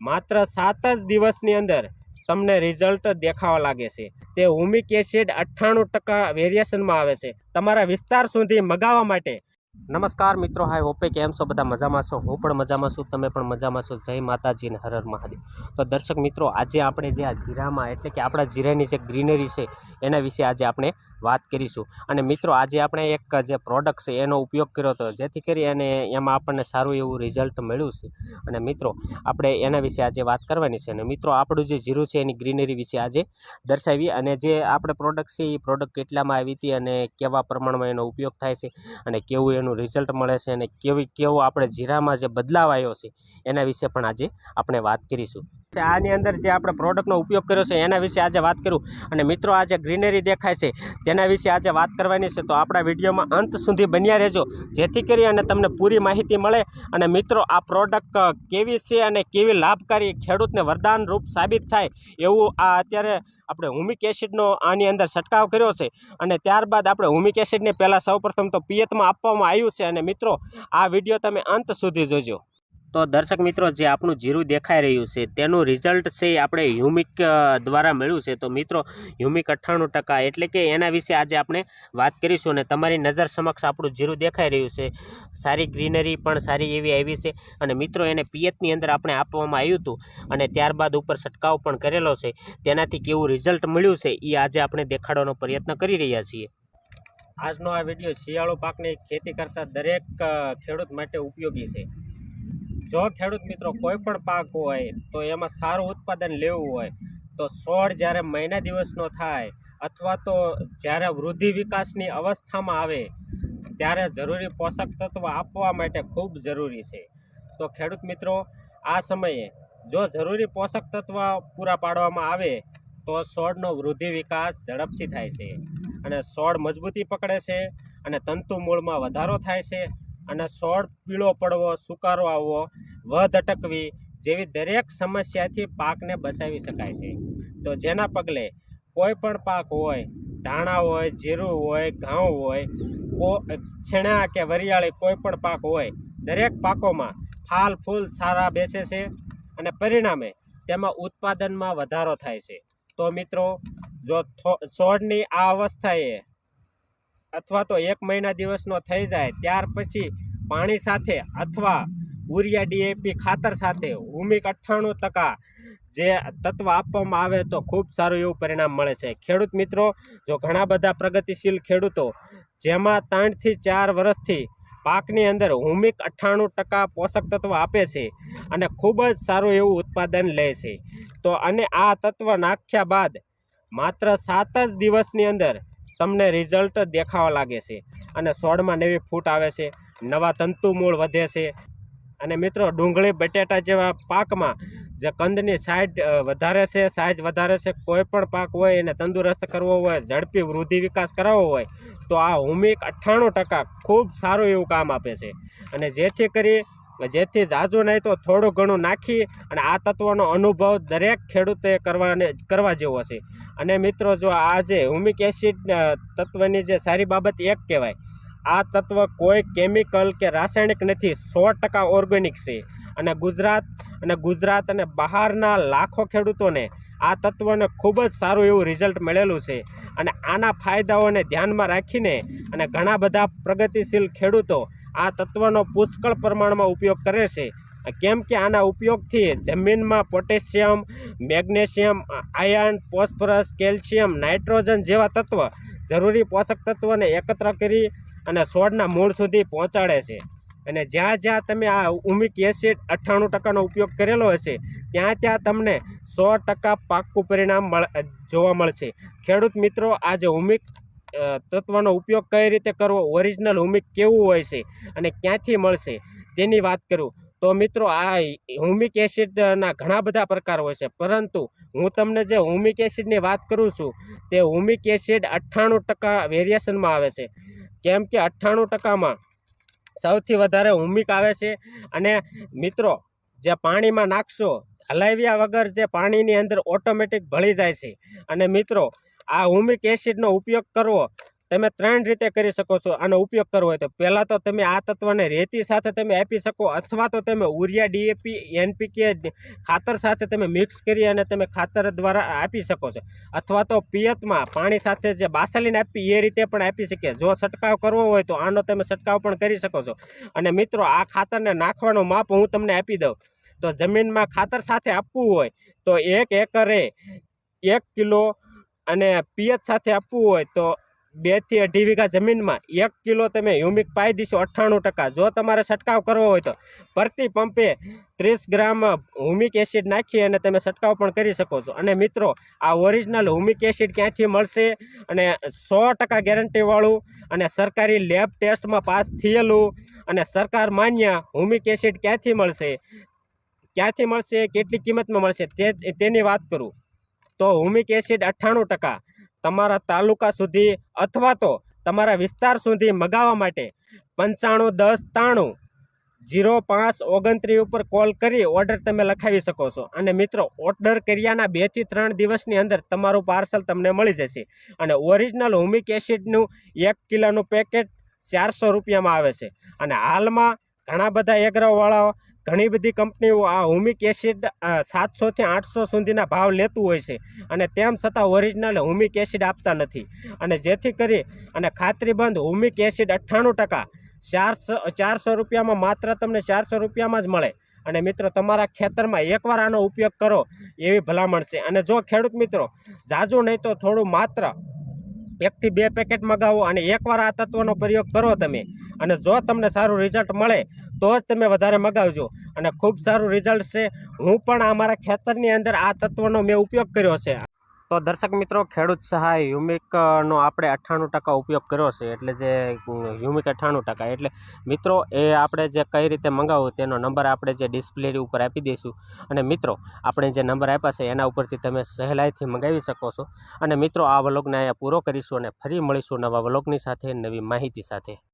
માત્ર સાત જ દિવસની અંદર તમને રિઝલ્ટ દેખાવા લાગે છે. તે હુમિક એસિડ અઠ્ઠાણું ટકા વેરિએશનમાં આવે છે. તમારા વિસ્તાર સુધી મગાવવા માટે. નમસ્કાર મિત્રો, હાય, હોપે કેમ છો? બધા મજામાં છો? હું પણ મજામાં છું, તમે પણ મજામાં છો. જય માતાજી હરર હર હર મહાદેવ. તો દર્શક મિત્રો, આજે આપણે જે આ જીરામાં, એટલે કે આપણા જીરાની જે ગ્રીનરી છે, એના વિશે આજે આપણે વાત કરીશું. અને મિત્રો, આજે આપણે એક જે પ્રોડક્ટ છે, એનો ઉપયોગ કર્યો હતો. જેથી કરી અને એમાં આપણને સારું એવું રિઝલ્ટ મળ્યું છે. અને મિત્રો, આપણે એના વિશે આજે વાત કરવાની છે. અને મિત્રો, આપણું જે જીરું છે, એની ગ્રીનરી વિશે આજે દર્શાવી અને જે આપણે પ્રોડક્ટ છે, એ પ્રોડક્ટ કેટલામાં આવી હતી અને કેવા પ્રમાણમાં એનો ઉપયોગ થાય છે. અને કેવું એનું રિઝલ્ટ મળે છે. અને કેવી, કેવો આપણે જીરામાં જે બદલાવ આવ્યો છે, એના વિશે પણ આજે આપણે વાત કરીશું. આની અંદર જે આપણે પ્રોડક્ટનો ઉપયોગ કર્યો છે, એના વિશે આજે વાત કરું. અને મિત્રો આજે ગ્રીનરી દેખાય છે, તેના વિશે આજે વાત કરવાની છે. તો આપણા વિડીયોમાં અંત સુધી બન્યા રહેજો. જેથી કરી અને તમને પૂરી માહિતી મળે. અને મિત્રો, આ પ્રોડક્ટ કેવી છે અને કેવી લાભકારી ખેડૂતને વરદાન રૂપ સાબિત થાય એવું આ અત્યારે આપણે હુમિક એસિડનો આની અંદર છંટકાવ કર્યો છે. અને ત્યારબાદ આપણે હુમિક એસિડને પહેલાં સૌપ્રથમ તો પિયતમાં આપવામાં આવ્યું છે. અને મિત્રો, આ વીડિયો તમે અંત સુધી જોજો. તો દર્શક મિત્રો, જે આપણું જીરું દેખાઈ રહ્યું છે, તેનું રિઝલ્ટ છે આપણે હ્યુમિક દ્વારા મળ્યું છે. તો મિત્રો હ્યુમિક અઠ્ઠાણું ટકા એટલે કે એના વિશે આજે આપણે વાત કરીશું અને તમારી નજર સમક્ષ આપણું જીરું દેખાઈ રહ્યું છે. સારી ગ્રીનરી પણ સારી એવી આવી છે અને મિત્રો, એને પિયતની અંદર આપણે આપવામાં આવ્યું હતું અને ત્યારબાદ ઉપર છંટકાવ પણ કરેલો છે. તેનાથી કેવું રિઝલ્ટ મળ્યું છે એ આજે આપણે દેખાડવાનો પ્રયત્ન કરી રહ્યા છીએ. આજનો આ વીડિયો શિયાળુ પાકની ખેતી કરતા દરેક ખેડૂત માટે ઉપયોગી છે. જો ખેડૂત મિત્રો કોઈ પણ પાક હોય તો એમાં સારું ઉત્પાદન લેવું હોય તો છોડ જ્યારે મહિના દિવસનો થાય અથવા તો જ્યારે વૃદ્ધિ વિકાસની અવસ્થામાં આવે ત્યારે જરૂરી પોષક તત્વ આપવા માટે ખૂબ જરૂરી છે. તો ખેડૂત મિત્રો, આ સમયે જો જરૂરી પોષક તત્વ પૂરા પાડવામાં આવે તો છોડનો વૃદ્ધિ વિકાસ ઝડપથી થાય છે અને છોડ મજબૂતી પકડે છે અને તંતુ મૂળમાં વધારો થાય છે અને છોડ પીળો પડવો, સુકારો આવવો, વધ અટકવી જેવી દરેક સમસ્યાથી પાકને બચાવી શકાય છે. તો જેના પગલે કોઈ પણ પાક હોય, ધાણા હોય, જીરું હોય, ઘઉં હોય, કો છેણા કે વરિયાળી કોઈ પણ પાક હોય, દરેક પાકોમાં ફાલ, ફૂલ સારા બેસે છે અને પરિણામે તેમાં ઉત્પાદનમાં વધારો થાય છે. તો મિત્રો, જો છોડની આ અવસ્થાએ અથવા તો એક મહિના દિવસનો થઈ જાય, ત્યાર પછી પાણી સાથે અથવા ઉરિયા ડીએપી ખાતર સાથે હુમિક અઠ્ઠાણું ટકા જે તત્વ આપવામાં આવે તો ખૂબ સારું એવું પરિણામ મળે છે. ખેડૂત મિત્રો, જો ઘણા બધા પ્રગતિશીલ ખેડૂતો જેમાં ત્રણથી ચાર વર્ષથી પાકની અંદર હુમિક અઠ્ઠાણું ટકા પોષક તત્વ આપે છે અને ખૂબ જ સારું એવું ઉત્પાદન લે છે, તો અને આ તત્વ નાખ્યા બાદ માત્ર સાત જ દિવસની અંદર તમને રિઝલ્ટ દેખાવા લાગે છે. અને છોડમાં નવી ફૂટ આવે છે. નવા તંતુ મૂળ વધે છે. અને મિત્રો, ડુંગળી, બટેટા જેવા પાકમાં જે કંદની સાઈડ વધારે છે સાઈઝ વધારે છે, કોઈ પણ પાક હોય, એને તંદુરસ્ત કરવો હોય, ઝડપી વૃદ્ધિ વિકાસ કરાવવો હોય, તો આ હુમિક અઠ્ઠાણું ટકા ખૂબ સારું એવું કામ આપે છે. અને જેથી કરી જેથી જાજુ નહીં તો થોડું ઘણું નાખી અને આ તત્વનો અનુભવ દરેક ખેડૂતે કરવાને કરવા જેવો છે. અને મિત્રો જો આ જે હુમિક એસિડ તત્વની જે સારી બાબત એક કહેવાય. આ તત્વ કોઈ કેમિકલ કે રાસાયણિક નથી, સો ટકા ઓર્ગેનિક છે. અને ગુજરાત અને ગુજરાત અને બહારના લાખો ખેડૂતોને આ તત્વને ખૂબ જ સારું એવું રિઝલ્ટ મળેલું છે. અને આના ફાયદાઓને ધ્યાનમાં રાખીને અને ઘણા બધા પ્રગતિશીલ ખેડૂતો આ તત્વનો પુષ્કળ પ્રમાણમાં ઉપયોગ કરે છે. કેમ કે આના ઉપયોગથી જમીનમાં potassium magnesium iron phosphorus calcium nitrogen જેવા તત્વ જરૂરી પોષક તત્વોને એકત્ર કરી અને છોડના મૂળ સુધી પહોંચાડે છે. અને જ્યાં જ્યાં તમે આ ઉમિક એસિડ અઠ્ઠાણું ટકાનો ઉપયોગ કરેલો હશે ત્યાં ત્યાં તમને સો ટકા પાક્કું પરિણામ જોવા મળશે. ખેડૂત મિત્રો આજે અ, તત્વનો ઉપયોગ કઈ રીતે કરવો? ઓરિજિનલ હુમિક કેવું હોય છે અને ક્યાંથી મળશે? તેની વાત કરું. તો મિત્રો, આ હુમિક એસિડના ઘણા બધા પ્રકાર હોય છે. પરંતુ હું તમને જે હુમિક એસિડની વાત કરું છું, તે હુમિક એસિડ અઠ્ઠાણું ટકા વેરિએશનમાં આવે છે. કેમ કે અઠ્ઠાણું ટકામાં સૌથી વધારે હુમિક આવે છે અને મિત્રો, જે પાણીમાં નાખશો, હલાવ્યા વગર જે પાણીની અંદર ઓટોમેટિક ભળી જાય છે. અને મિત્રો આ હુમિક એસિડનો ઉપયોગ કરવો, તમે ત્રણ રીતે કરી શકો છો. આનો ઉપયોગ કરવો હોય તો પહેલાં તો તમે આ તત્વને રેતી સાથે તમે આપી શકો, અથવા તો તમે ઉરિયા ડીએપી એનપીકે ખાતર સાથે તમે મિક્સ કરી અને તમે ખાતર દ્વારા આપી શકો છો. અથવા તો પિયતમાં પાણી સાથે જે બાસલીને આપી, એ રીતે પણ આપી શકીએ. જો છંટકાવ કરવો હોય તો આનો તમે છંટકાવ પણ કરી શકો છો. અને મિત્રો, આ ખાતરને નાખવાનું માપ હું તમને આપી દઉં. તો જમીનમાં ખાતર સાથે આપવું હોય તો એક એકરે એક કિલો અને પિયત સાથે આપવું હોય તો બેથી અઢી વીઘા જમીનમાં એક કિલો તમે હ્યુમિક પાઈ દીશો અઠ્ઠાણું ટકા. જો તમારે છંટકાવ કરવો હોય તો પ્રતિ પંપે ત્રીસ ગ્રામ હુમિક એસિડ નાખી અને તમે છંટકાવ પણ કરી શકો છો. અને મિત્રો, આ ઓરિજિનલ હુમિક એસિડ ક્યાંથી મળશે અને સો ટકા ગેરંટીવાળું અને સરકારી લેબ ટેસ્ટમાં પાસ થયેલું અને સરકાર માન્ય હુમિક એસિડ ક્યાંથી મળશે? ક્યાંથી મળશે? કેટલી કિંમતમાં મળશે? તે તેની વાત કરું. તો હુમિક એસિડ અઠ્ઠાણું ટકા. તમારા તાલુકા સુધી અથવા તો તમારા વિસ્તાર સુધી મગાવવા માટે પંચાણું દસ ત્રાણું જીરો પાંચ ઓગણત્રીસ ઉપર કોલ કરી ઓર્ડર તમે લખાવી શકો છો. અને મિત્રો, ઓર્ડર કર્યાના બેથી ત્રણ દિવસની અંદર તમારું પાર્સલ તમને મળી જશે. અને ઓરિજિનલ હુમિક એસિડનું એક કિલોનું પેકેટ ચારસો રૂપિયામાં આવે છે. અને હાલમાં ઘણા બધા એગ્રોવાળાઓ ઘણી બધી કંપનીઓ આ હુમિક એસિડ સાતસોથી આઠસો સુધીના ભાવ લેતું હોય છે. અને તેમ છતાં ઓરિજિનલ હુમિક એસિડ આપતા નથી. અને જેથી કરી અને ખાતરીબંધ હુમિક એસિડ અઠ્ઠાણું ટકા, ચારસો ચારસો રૂપિયામાં માત્ર તમને ચારસો રૂપિયામાં જ મળે. અને મિત્રો, તમારા ખેતરમાં એકવાર આનો ઉપયોગ કરો, એવી ભલામણ છે. અને જો ખેડૂત મિત્રો, જાજુ નહીં તો થોડું માત્ર એકથી બે પેકેટ મગાવો અને એકવાર આ તત્વનો પ્રયોગ કરો તમે. અને જો તમને સારું રિઝલ્ટ મળે, તો જ તમે વધારે મગાવજો. અને ખૂબ સારું રિઝલ્ટ છે. હું પણ અમારા ખેતરની અંદર આ તત્વનો મેં ઉપયોગ કર્યો છે. તો દર્શક મિત્રો, ખેડૂત સહાય હ્યુમિકનો આપણે અઠ્ઠાણું ટકા ઉપયોગ કર્યો છે, એટલે જે હ્યુમિક અઠ્ઠાણું ટકા. એટલે મિત્રો, એ આપણે જે કઈ રીતે મંગાવવું તેનો નંબર આપણે જે ડિસ્પ્લે ઉપર આપી દઈશું. અને મિત્રો, આપણે જે નંબર આપ્યા છે, એના ઉપરથી તમે સહેલાઈથી મંગાવી શકો છો. અને મિત્રો, આ વ્લોગને અહીંયા પૂરો કરીશું અને ફરી મળીશું નવા વ્લોગની સાથે, નવી માહિતી સાથે.